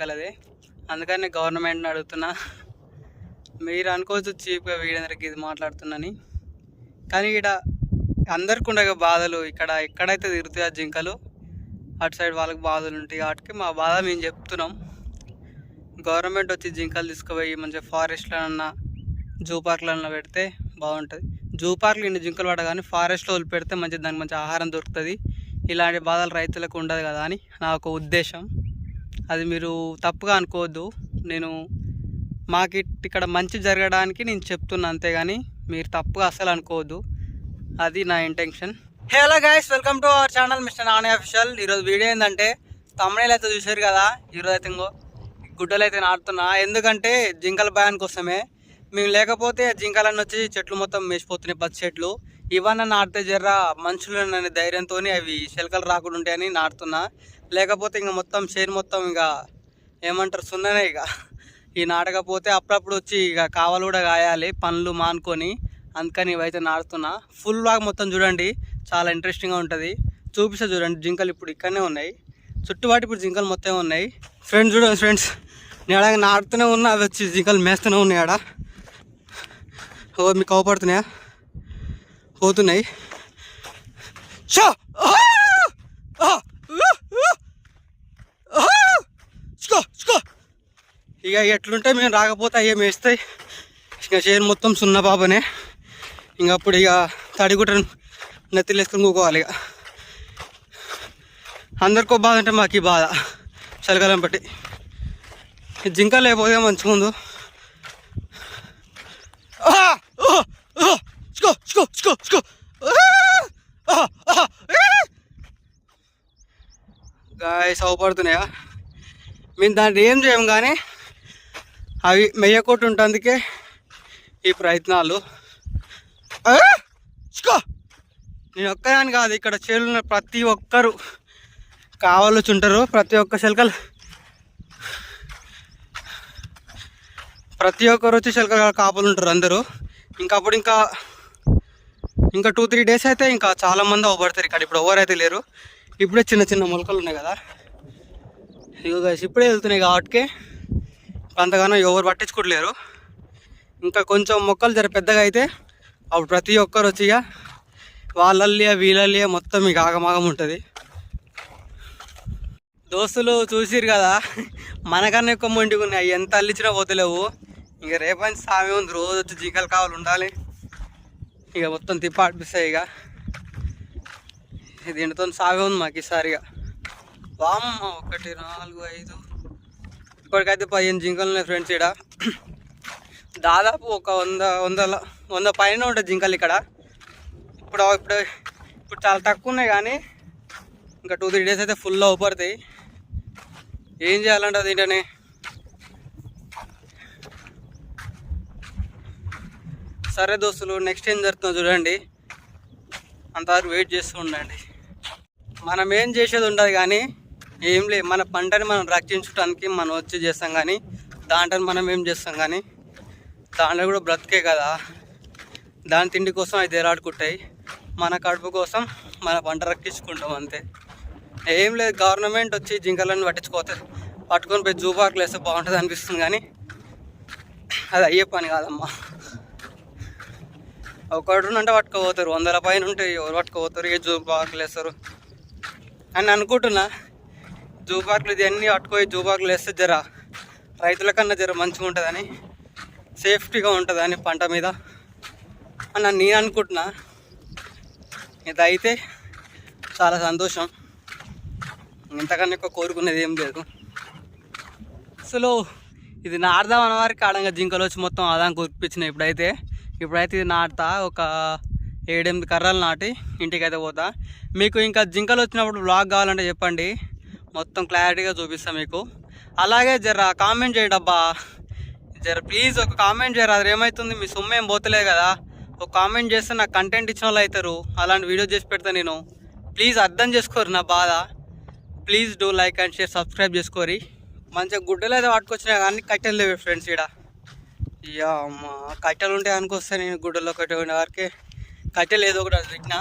జింకలది అందుకని గవర్నమెంట్ని అడుగుతున్నా. మీరు అనుకోవచ్చు చీప్గా వీడందరికి ఇది మాట్లాడుతున్నాని కానీ ఇక్కడ అందరికి ఉండగా బాధలు ఇక్కడ ఎక్కడైతే తిరుగుతాయో ఆ జింకలు అటు సైడ్ వాళ్ళకి బాధలు ఉంటాయి. వాటికి మా బాధ మేము చెప్తున్నాం. గవర్నమెంట్ వచ్చి జింకలు తీసుకుపోయి మంచిగా ఫారెస్ట్లన్నా జూ పార్క్లన్నా పెడితే బాగుంటుంది. జూ పార్క్లో ఇన్ని జింకలు పడగానే ఫారెస్ట్లో వదిలిపెడితే మంచి దానికి మంచి ఆహారం దొరుకుతుంది. ఇలాంటి బాధలు రైతులకు ఉండదు కదా అని నా ఒక ఉద్దేశం. అది మీరు తప్పుగా అనుకోవద్దు. నేను మాకు ఇక్కడ మంచి జరగడానికి నేను చెప్తున్నా అంతేగాని మీరు తప్పుగా అస్సలు అనుకోవద్దు. అది నా intention. Hello guys welcome to our channel mister Nani official. ఈరోజు వీడియో ఏంటంటే తమిళ అయితే చూసారు కదా ఈరోజు అయితే ఇంకో గుడ్డలు అయితే నాటుతున్నా ఎందుకంటే జింకల భయాని కోసమే. మేము లేకపోతే జింకలన్నీ వచ్చి చెట్లు మొత్తం మేసిపోతున్నాయి పచ్చి చెట్లు. ఇవన్నీ నాటితే జర్ర మనుషులు అనే ధైర్యంతో అవి శిలకలు రాకుండా ఉంటాయని నాటుతున్నా లేకపోతే ఇంకా మొత్తం షేర్ మొత్తం ఇక ఏమంటారు సున్ననే ఇక. ఈ నాటకపోతే అప్పుడప్పుడు వచ్చి ఇక కావాలి కూడా కాయాలి పనులు మానుకొని అందుకని ఇవైతే నాడుతున్నా ఫుల్ బ్లాగ్ మొత్తం చూడండి చాలా ఇంట్రెస్టింగ్గా ఉంటుంది. చూపిస్తా చూడండి జింకలు ఇప్పుడు ఇక్కడనే ఉన్నాయి. చుట్టుపాటు ఇప్పుడు జింకలు మొత్తం ఉన్నాయి. ఫ్రెండ్స్ చూడండి ఫ్రెండ్స్ నేను అలాగే నాడుతూనే ఉన్నా అవి వచ్చి జింకలు మేస్తూనే ఉన్నాయి ఆడ. ఓ మీకు అవపడుతున్నాయా పోతున్నాయి. షో! ఆ! ఆ! ఆ! ఆ! స్కో! స్కో! ఇక ఎట్లుంటే మేము రాకపోతే అయ్యే మేస్తాయి. ఇక చేను మొత్తం సున్న బాబనే. ఇంక అప్పుడు ఇక తడిగుట్ట నెత్తిలు వేసుకొని కూకోవాలి ఇక. అందరికో బాధ అంటే మాకు ఈ బాధ చలికాలం బట్టి. జింక లేకపోతే మంచిగా ఉందో గాయ ఆ! గాయస్ మేము దాన్ని ఏం చేయం కానీ అవి మెయ్యకోటి ఉంటందుకే ఈ ప్రయత్నాలు. నేను ఒక్కదాని కాదు ఇక్కడ చేలున్న ప్రతి ఒక్కరు కావాలొచ్చి ఉంటారు ప్రతి ఒక్క శిల్కలు. ప్రతి ఒక్కరు వచ్చి శిల్కల కాపులు ఉంటారు అందరూ. ఇంకా అప్పుడు ఇంకా ఇంకా టూ త్రీ డేస్ అయితే ఇంకా చాలా మంది ఇక్కడ. ఇప్పుడు ఎవరైతే లేరు ఇప్పుడే చిన్న చిన్న మొలకలు ఉన్నాయి కదా. ఇగో ఇప్పుడే వెళ్తున్నాయి కాబట్టి అంతగానో ఎవరు పట్టించుకోవట్లేరు ఇంకా కొంచెం మొక్కలు జర పెద్దగా అయితే అప్పుడు ప్రతి ఒక్కరు వచ్చి ఇక వాళ్ళల్లియా వీళ్ళల్లియా మొత్తం మీకు ఆగమాగం ఉంటుంది. దోస్తులు చూసిరు కదా మనకన్నా ఎక్కువ మొండిగా ఉన్నాయి. అవి ఎంత అల్లించినా పోతలేవు. ఇక రేపటి సామె ఉంది. రోజు వచ్చి జీకలు కావాలి ఉండాలి. ఇక మొత్తం తిప్ప ఇక ఇక. దీనితో సావి ఉంది మాకు ఈసారిగా వామ్మ ఒకటి నాలుగు ఐదు. ఇప్పటికైతే పదిహేను జింకలు ఉన్నాయి ఫ్రెండ్స్ ఇక్కడ దాదాపు ఒక వంద వందల వంద పైన ఉంటుంది జింకలు ఇక్కడ. ఇప్పుడు ఇప్పుడు ఇప్పుడు చాలా తక్కువ ఉన్నాయి కానీ ఇంకా టూ త్రీ డేస్ అయితే ఫుల్ అవుపడతాయి ఏం చేయాలంటే అది ఏంటనే? సరే దోస్తులు నెక్స్ట్ ఏం జరుగుతుందో చూడండి. అంతవరకు వెయిట్ చేస్తూ ఉండండి. మనం ఏం చేసేది ఉండదు కానీ ఏం లే మన పంటని మనం రక్షించడానికి మనం వచ్చి చేస్తాం కానీ దాంట్లో మనం ఏం చేస్తాం కానీ దాంట్లో కూడా బ్రతికే కదా. దాని తిండి కోసం అవి దేరాడుకుంటాయి మన కడుపు కోసం మన పంట రక్షించుకుంటాం అంతే. ఏం లేదు. గవర్నమెంట్ వచ్చి జింకలను పట్టించుకోతే పట్టుకొని పోయి జూ పార్క్లు వేస్తే బాగుంటుంది అనిపిస్తుంది కానీ అది అయ్యే పని కాదమ్మా. ఒకటి అంటే పట్టుకోపోతారు. వందల పైన ఉంటాయి ఎవరు పట్టుకోపోతారు? ఏ జూ పార్కులు వేస్తారు? అని అనుకుంటున్నా. జూ పార్కులు ఇవన్నీ అట్టుకోయి జూ పార్కులు వేస్తే జర రైతుల కన్నా జర మంచిగా ఉంటుందని సేఫ్టీగా ఉంటుందని పంట మీద. అని నేను అనుకుంటున్నా ఇదైతే చాలా సంతోషం. ఇంతకన్నా ఎక్కువ కోరుకునేది ఏం లేదు. అసలు ఇది నాటుదాం అన్నవారికి ఆడంగా జింకలు వచ్చి మొత్తం ఆదాం కురిపించినాయి ఇప్పుడైతే. ఇప్పుడైతే ఇది నాటుతా ఒక ఏడెనిమిది కర్రలు నాటి ఇంటికి అయితే పోతా. మీకు ఇంకా జింకలు వచ్చినప్పుడు బ్లాగ్ కావాలంటే చెప్పండి. మొత్తం క్లారిటీగా చూపిస్తాను మీకు. అలాగే జర కామెంట్ చేయడబ్బా జర ప్లీజ్ ఒక కామెంట్ చేయరు? అది ఏమవుతుంది మీ సొమ్ము ఏం పోతలే కదా. ఒక కామెంట్ చేస్తే నాకు కంటెంట్ ఇచ్చిన వాళ్ళు అవుతారు అలాంటి వీడియో చేసి పెడతా నేను. ప్లీజ్ అర్థం చేసుకోరు నా బాధ. Please do like and share subscribe చేసుకోరి. మంచిగా గుడ్డలు అయితే పట్టుకొచ్చినా కానీ కట్టెలు లేవు ఫ్రెండ్స్ ఇక్కడ ఇక అమ్మా కట్టెలు ఉంటాయి అనుకొస్తే నేను గుడ్డలో కట్టే వరకే కట్టెలు ఏదో ఒకటి అది పెట్టినా.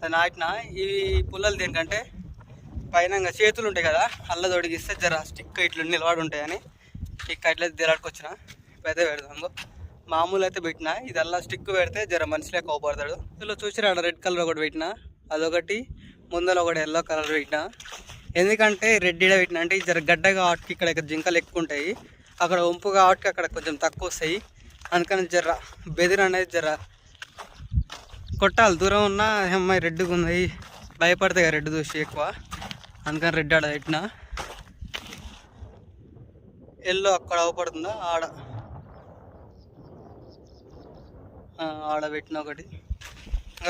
అది నాటినా. ఈ పుల్లలు దేనికంటే పైన చేతులు ఉంటాయి కదా అల్ల తొడిగిస్తే జర స్టిక్ ఇట్లు నిలబడి ఉంటాయని. స్టిక్ ఇట్లా దిలాడుకొచ్చిన పెద్ద పెడదాం మామూలు అయితే పెట్టిన. ఇది అల్లా స్టిక్ పెడితే జర మనిషిలే కోపడతాడు. ఇందులో చూసిరా రెడ్ కలర్ ఒకటి పెట్టిన. అదొకటి ముందర ఒకటి ఎల్లో కలర్ పెట్టిన. ఎందుకంటే రెడ్ ఇడ పెట్టిన అంటే జర గడ్డ కాబట్టి ఇక్కడ జింకలు ఎక్కువ ఉంటాయి. అక్కడ వంపు కాబట్టి అక్కడ కొంచెం తక్కువ వస్తాయి. అందుకని జర బెదిరి అనేది జర కొట్టాలి. దూరం ఉన్న అమ్మాయి రెడ్గా ఉన్నాయి భయపడతాయి కదా రెడ్ చూసి ఎక్కువ. అందుకని రెడ్ ఆడ పెట్టిన. ఎల్లో అక్కడ అవపడుతుందా? ఆడ. ఆడ పెట్టిన ఒకటి.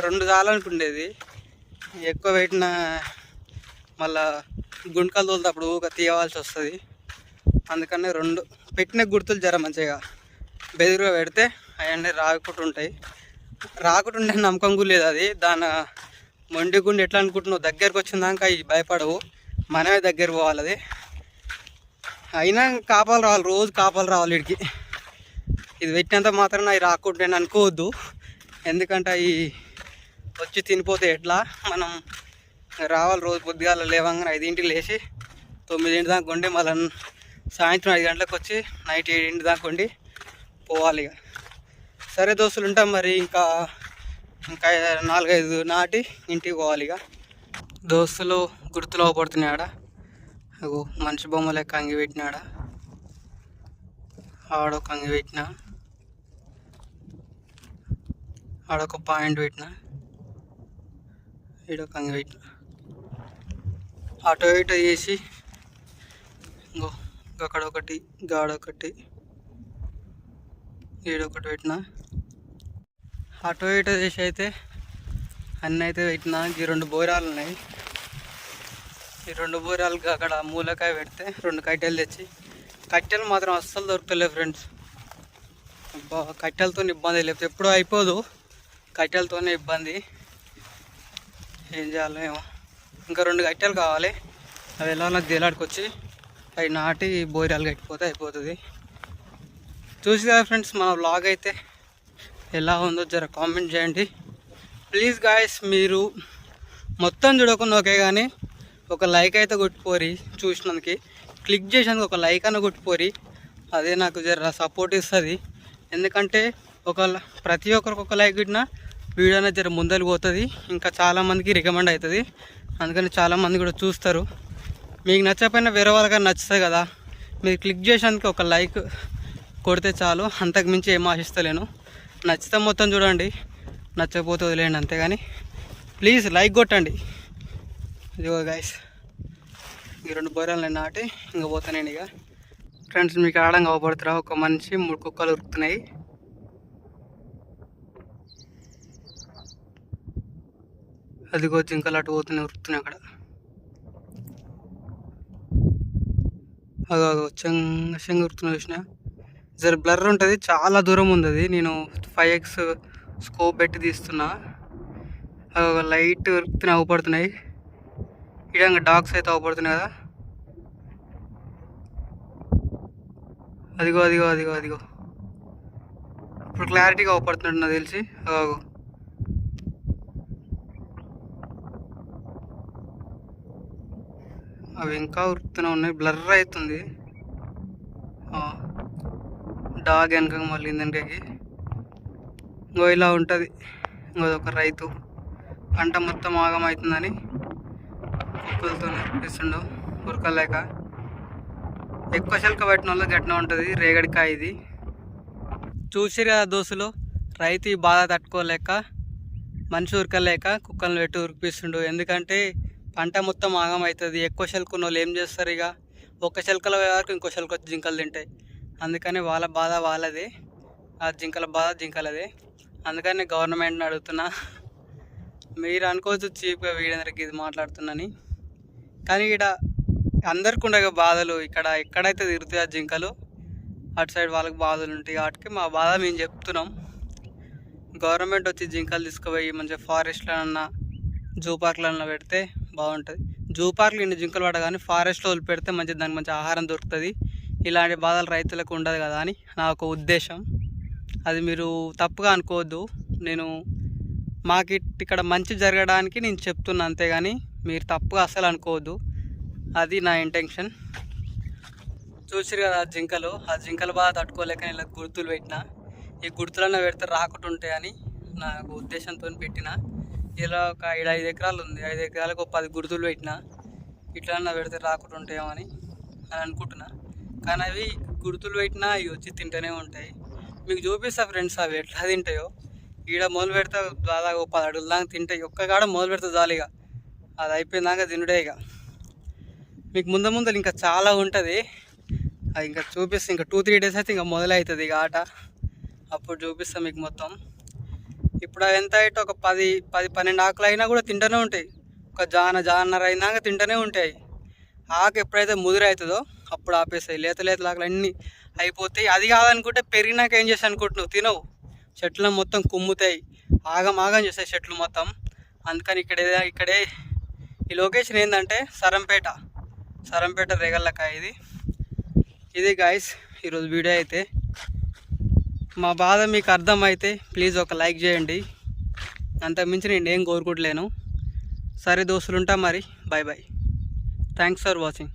రెండు చాలనుకుండేది ఎక్కువ పెట్టిన మళ్ళా గుంటకాలు తోలుతప్పుడు ఊక తీయవలసి వస్తుంది. అందుకని రెండు. పెట్టిన గుర్తులు జర మంచిగా. బెదిరిగా పెడితే అవన్నీ రాకుండా ఉంటాయి రాకుండా నమ్మకం కూడా లేదు అది. దాని మొండి ఎట్లా అనుకుంటున్నావు? దగ్గరకు వచ్చిందాక ఇవి భయపడవు. మనమే దగ్గర పోవాలి అది అయినా కాపాలు రావాలి రోజు కాపాలు రావాలి వీడికి ఇది పెట్టినంత మాత్రం అవి రాకుంటే అనుకోవద్దు. ఎందుకంటే అవి వచ్చి తినిపోతే ఎట్లా? మనం రావాలి రోజు పొద్దుగాల లేవంగానే ఐదింటికి లేచి తొమ్మిదింటి దాకా ఉండి మళ్ళీ సాయంత్రం ఐదు గంటలకు వచ్చి నైట్ ఏడింటి దాకా ఉండి పోవాలి ఇక. సరే దోస్తులు ఉంటాం మరి ఇంకా ఇంకా నాలుగైదు నాటి ఇంటికి పోవాలి ఇక దోస్తులు గుర్తులు అవపడుతున్నాయి ఆడ అగో మనిషి బొమ్మ లెక్క అంగి పెట్టినాడ? ఆడొక అంగి పెట్టిన? ఆడొక పాయింట్ పెట్టిన? ఈడొక అంగి పెట్టిన? అటో ఇటో చేసి ఇంకో అక్కడ ఒకటి గాడొకటి ఈడొకటి పెట్టిన? అటు ఇటు చేసి అయితే అన్నీ అయితే పెట్టిన. ఈ రెండు బోరాలు ఉన్నాయి. ఈ రెండు బోరాలు అక్కడ మూలకాయ పెడితే రెండు కట్టెలు తెచ్చి కట్టెలు మాత్రం అస్సలు దొరకలేదు ఫ్రెండ్స్. అబ్బా కట్టెలతో ఇబ్బంది లేకపోతే ఎప్పుడూ అయిపోదు. కట్టెలతోనే ఇబ్బంది. ఏం చేయాలో ఏమో. ఇంకా రెండు కట్టెలు కావాలి. అవి ఎలా నాకు దేలాడుకొచ్చి అవి నాటి బోరాలు కట్టిపోతే అయిపోతుంది. చూసి కదా ఫ్రెండ్స్ మన బ్లాగ్ అయితే ఎలా ఉందో జర కామెంట్ చేయండి. ప్లీజ్ గాయస్ మీరు మొత్తం చూడకుండా ఓకే కానీ ఒక లైక్ అయితే కొట్టుకోరి చూసినందుకు. క్లిక్ చేసినందుకు ఒక లైక్ అన్న కొట్టుకోరి అదే నాకు జర సపోర్ట్ ఇస్తుంది. ఎందుకంటే ఒక ల- ప్రతి ఒక్కరికి ఒక లైక్ ఇట్టినా వీడియో అనేది జర ముందరికి పోతుంది. ఇంకా చాలామందికి రికమెండ్ అవుతుంది అందుకని చాలామంది కూడా చూస్తారు. మీకు నచ్చకపోయినా వేరే వాళ్ళకన్నా నచ్చుతుంది కదా. మీరు క్లిక్ చేసినందుకు ఒక లైక్ కొడితే చాలు. అంతకు మించి ఏం ఆశిస్తలేను. నచ్చితే మొత్తం చూడండి. నచ్చకపోతే వదిలేయండి అంతేగాని. ప్లీజ్ లైక్ కొట్టండి. ఇదిగో గాయస్ ఈ రెండు బొర్రెలు నేను నాటి ఇంకా పోతానండి ఇక. ఫ్రెండ్స్ మీకు ఆడంగా అవపడుతురా? ఒక మనిషి మూడు కుక్కలు ఉరుకుతున్నాయి. అదిగో జింకలు అటు పోతున్నాయి ఉరుకుతున్నాయి అక్కడ. అగో అగో చంగ చంగ ఉరుకుతున్నాయి చూసినా? జర బ్లర్ ఉంటుంది చాలా దూరం ఉంది అది నేను ఫైవ్ ఎక్స్ స్కోప్ పెట్టి తీస్తున్నా. అగో లైట్ ఉరుకుతున్నాయి అవపడుతున్నాయి ఇడంగా డాగ్స్ అయితే అవపడుతున్నాయి కదా. అదిగో అదిగో అదిగో అదిగో. ఇప్పుడు క్లారిటీగా అవపడుతున్నాడు నాకు తెలిసి. అగో అవి ఇంకా ఉరుకుతూనే ఉన్నాయి. బ్లర్ అవుతుంది. డాగ్ వెనక మళ్ళీ వెనకకి. ఇంకో ఇలా ఉంటుంది. ఇంకో ఒక రైతు. పంట మొత్తం ఆగమవుతుందని కుక్కలతో నేర్పిస్తుండు ఉరకలేక ఎక్కువ శల్క పెట్టిన వాళ్ళు గట్టిన ఉంటుంది. రేగడికాయ ఇది. చూసిరు కదా దోస్తులు. రైతు ఈ బాధ తట్టుకోలేక మనిషి ఉరకలేక కుక్కలను పెట్టి ఉరిపిస్తుండు ఎందుకంటే పంట మొత్తం ఆగమవుతుంది ఎక్కువ శల్కున్న వాళ్ళు ఏం చేస్తారు ఇక ఒక్క శల్కల వరకు ఇంకో శల్క జింకలు తింటాయి. అందుకని వాళ్ళ బాధ వాళ్ళదే. ఆ జింకల బాధ జింకలదే. అందుకని గవర్నమెంట్ని అడుగుతున్నా. మీరు అనుకోవచ్చు చీప్గా వీడేందరికి ఇది మాట్లాడుతున్నాని కానీ ఇక్కడ అందరికి ఉండగా బాధలు ఇక్కడ ఎక్కడైతే తిరుగుతాయి ఆ జింకలు అటు సైడ్ వాళ్ళకి బాధలు ఉంటాయి. వాటికి మా బాధ మేము చెప్తున్నాం. గవర్నమెంట్ వచ్చి జింకలు తీసుకుపోయి మంచిగా ఫారెస్ట్లన్నా జూ పార్క్లన్నా పెడితే బాగుంటుంది. జూ పార్క్లో ఇన్ని జింకలు పడగానే ఫారెస్ట్లో వదిలిపెడితే మంచి దానికి మంచి ఆహారం దొరుకుతుంది. ఇలాంటి బాధలు రైతులకు ఉండదు కదా అని నా ఒక ఉద్దేశం. అది మీరు తప్పుగా అనుకోవద్దు. నేను మాకు ఇక్కడ మంచి జరగడానికి నేను చెప్తున్నా అంతేగాని మీరు తప్పుగా అస్సలు అనుకోవద్దు. అది నా ఇంటెన్షన్. చూసిరు కదా ఆ జింకలు. ఆ జింకలు బాగా తట్టుకోలేక ఇలా గుర్తులు పెట్టిన. ఈ గుర్తులన్న పెడితే రాకుండా ఉంటాయని నాకు ఉద్దేశంతో పెట్టిన. ఇలా ఒక ఏడు ఐదు ఎకరాలు ఉంది. ఐదు ఎకరాలకు ఒక పది గుర్తులు పెట్టిన. ఇట్లా పెడితే రాకుండా ఉంటాయేమని అని అనుకుంటున్నా. కానీ అవి గుర్తులు పెట్టినా అవి వచ్చి తింటూనే ఉంటాయి. మీకు చూపిస్తా ఫ్రెండ్స్ అవి ఎట్లా తింటాయో. ఈడ మొదలు పెడతా దాదాపు పది అడుగుల దాకా తింటాయి. ఒక్క కాడ మొదలు పెడితే జాలిగా అది అయిపోయినాక తినుడే ఇక. మీకు ముందు ముందర ఇంకా చాలా ఉంటుంది. అది ఇంకా చూపిస్తే ఇంకా టూ త్రీ డేస్ అయితే ఇంకా మొదలవుతుంది ఇక ఆట. అప్పుడు చూపిస్తాం మీకు మొత్తం. ఇప్పుడు అవి ఎంత అయితే ఒక పది పది పన్నెండు ఆకులు అయినా కూడా తింటూనే ఉంటాయి. ఒక జాన జానర అయినాక తింటూనే ఉంటాయి. ఆకు ఎప్పుడైతే ముదిరవుతుందో అప్పుడు ఆపేస్తాయి లేత లేత ఆకులు అన్నీ అయిపోతాయి. అది కాదనుకుంటే పెరిగినాక ఏం చేసి అనుకుంటున్నావు తినవు. చెట్లు మొత్తం కుమ్ముతాయి. ఆగం ఆగం చేస్తాయి చెట్లు మొత్తం. అందుకని ఇక్కడే ఇక్కడే ఈ లొకేషన్ ఏంటంటే సరంపేట. సరంపేట రేగల్లకాయ ఇది. ఇది గాయస్ ఈరోజు వీడియో అయితే. మా బాధ మీకు అర్థమైతే ప్లీజ్ ఒక లైక్ చేయండి. అంతకుమించి నేను ఏం కోరుకుంటలేను సరే దోస్తులుంటా మరి. Bye bye thanks for watching